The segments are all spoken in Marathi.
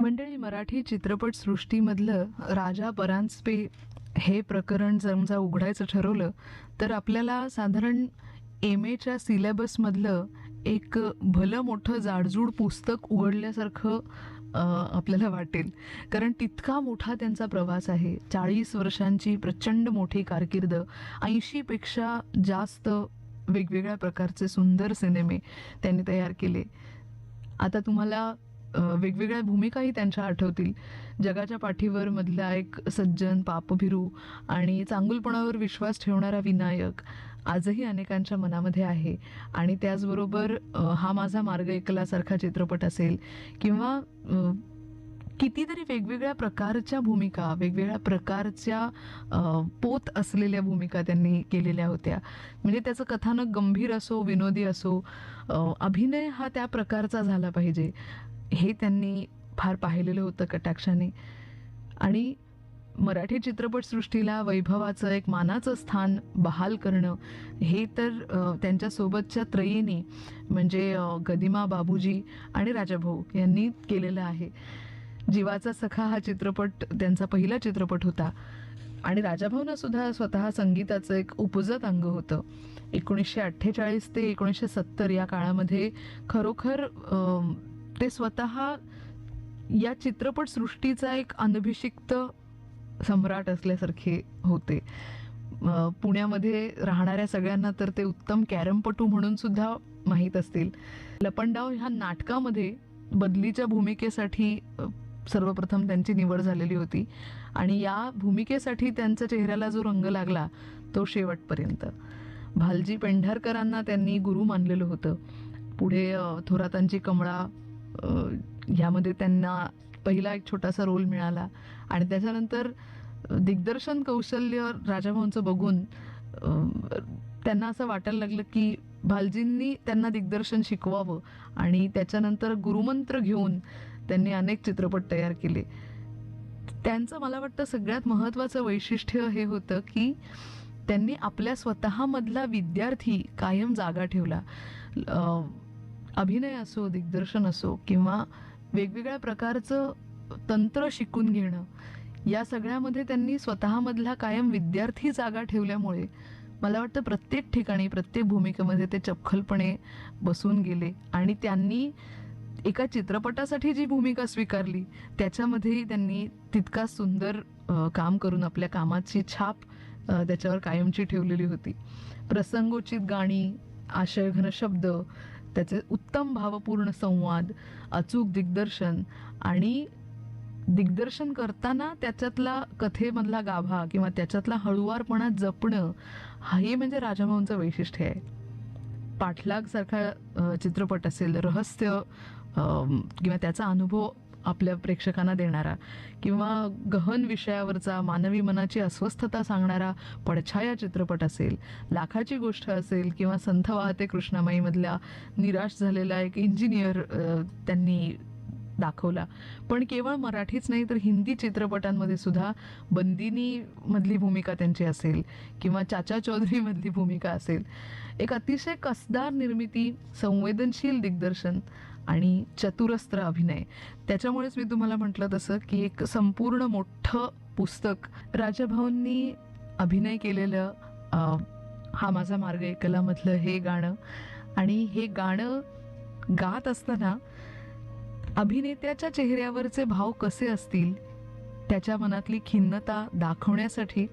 मंडळी मराठी चित्रपटसृष्टीमधलं राजा परांजपे हे प्रकरण समजा उघडायचं ठरवलं तर आपल्याला साधारण एम एच्या सिलेबसमधलं एक भलं मोठं जाडजूड पुस्तक उघडल्यासारखं आपल्याला वाटेल. कारण तितका मोठा त्यांचा प्रवास आहे. चाळीस वर्षांची प्रचंड मोठी कारकीर्द ऐंशीपेक्षा जास्त वेगवेगळ्या प्रकारचे सुंदर सिनेमे त्यांनी तयार केले. आता तुम्हाला वेगवेगळ्या भूमिकाही त्यांच्या आठवतील. जगाच्या पाठीवर मधला एक सज्जन पापभिरू आणि चांगुलपणावर विश्वास ठेवणारा विनायक आजही अनेकांच्या मनामध्ये आहे. आणि त्याचबरोबर हा माझा मार्ग एकलासारखा चित्रपट असेल किंवा कितीतरी वेगवेगळ्या प्रकारच्या भूमिका वेगवेगळ्या प्रकारच्या पोत असलेल्या भूमिका त्यांनी केलेल्या होत्या. म्हणजे त्याचं कथानक गंभीर असो विनोदी असो अभिनय हा त्या प्रकारचा झाला पाहिजे. हे त्यांनी फार पाहिलेलं होतं कटाक्षाने. आणि मराठी चित्रपटसृष्टीला वैभवाचं एक मानाचं स्थान बहाल करणं हे तर त्यांच्यासोबतच्या त्रयीने म्हणजे गदिमा बाबूजी आणि राजाभाऊ यांनी केलेलं आहे. जीवाचा सखा हा चित्रपट त्यांचा पहिला चित्रपट होता. आणि राजाभाऊनं सुद्धा स्वतः संगीताचं एक उपजत अंग होतं. एकोणीसशे अठ्ठेचाळीस ते एकोणीसशे सत्तर या काळामध्ये खरोखर ते स्वतः या चित्रपटसृष्टीचा एक अनभिषिक्त सम्राट असल्यासारखे होते. पुण्यामध्ये राहणाऱ्या सगळ्यांना तर ते उत्तम कॅरमपटू म्हणून सुद्धा माहीत असतील. लपंडाव ह्या नाटकामध्ये बदलीच्या भूमिकेसाठी सर्वप्रथम त्यांची निवड झालेली होती आणि या भूमिकेसाठी त्यांच्या चेहऱ्याला जो रंग लागला तो शेवटपर्यंत. भालजी पेंढारकरांना त्यांनी गुरु मानलेलं होतं. पुढे थोरातांची कमळा ह्यामध्ये त्यांना पहिला एक छोटासा रोल मिळाला. आणि त्याच्यानंतर दिग्दर्शन कौशल्य राजाभाऊंचं बघून त्यांना असं वाटायला लागलं की भालजींनी त्यांना दिग्दर्शन शिकवावं आणि त्याच्यानंतर गुरुमंत्र घेऊन त्यांनी अनेक चित्रपट तयार केले. त्यांचं मला वाटतं सगळ्यात महत्त्वाचं वैशिष्ट्य हे होतं की त्यांनी आपल्या स्वतःमधला विद्यार्थी कायम जागा ठेवला. अभिनय असो दिग्दर्शन असो किंवा वेगवेगळ्या प्रकारचं तंत्र शिकून घेणं या सगळ्यामध्ये त्यांनी स्वतःमधला कायम विद्यार्थी जागा ठेवल्यामुळे मला वाटतं प्रत्येक ठिकाणी प्रत्येक भूमिकेमध्ये ते चपखलपणे बसून गेले आणि त्यांनी एका चित्रपटासाठी जी भूमिका स्वीकारली त्याच्यामध्येही त्यांनी तितका सुंदर काम करून आपल्या कामाची छाप त्याच्यावर कायमची ठेवलेली होती. प्रसंगोचित गाणी आशयघन शब्द त्याचे उत्तम भावपूर्ण संवाद अचूक दिग्दर्शन आणि दिग्दर्शन करताना त्याच्यातला कथेमधला गाभा किंवा त्याच्यातला हळुवारपणा जपणं हे म्हणजे राजाभाऊंचं वैशिष्ट्य आहे. पाठलाग सारखा चित्रपट असेल रहस्य किंवा त्याचा अनुभव आपल्या प्रेक्षकांना देणारा किंवा गहन विषयावरचा मानवी मनाची अस्वस्थता सांगणारा पडछाया चित्रपट असेल लाखाची गोष्ट असेल किंवा संथ वाहते कृष्णामाईमधल्या निराश झालेला एक इंजिनियर त्यांनी दाखवला. पण केवळ मराठीच नाही तर हिंदी चित्रपटांमध्ये सुद्धा बंदिनी मधली भूमिका त्यांची असेल किंवा चाचा चौधरी मधली भूमिका असेल. एक अतिशय कसदार निर्मिती संवेदनशील दिग्दर्शन आणि चतुरस्त्र अभिनय. त्याच्यामुळेच मी तुम्हाला म्हटलं तसं की एक संपूर्ण मोठं पुस्तक राजाभाऊंनी अभिनय केलेलं हा माझा मार्ग एकलामधलं हे गाणं. आणि हे गाणं गात असताना अभिनेत्याच्या चेहऱ्यावरचे भाव कसे असतील त्याच्या मनातली खिन्नता दाखवण्यासाठी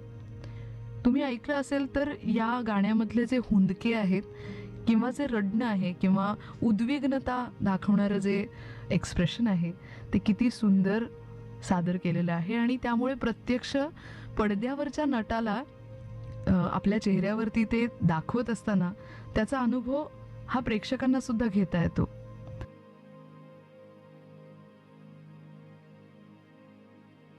तुम्ही ऐकलं असेल तर या गाण्यामधले जे हुंदके आहेत किंवा जे रडणं आहे किंवा उद्विग्नता दाखवणारं जे एक्सप्रेशन आहे ते किती सुंदर सादर केलेलं आहे. आणि त्यामुळे प्रत्यक्ष पडद्यावरच्या नटाला आपल्या चेहऱ्यावरती ते दाखवत असताना त्याचा अनुभव हा प्रेक्षकांना सुद्धा घेता येतो.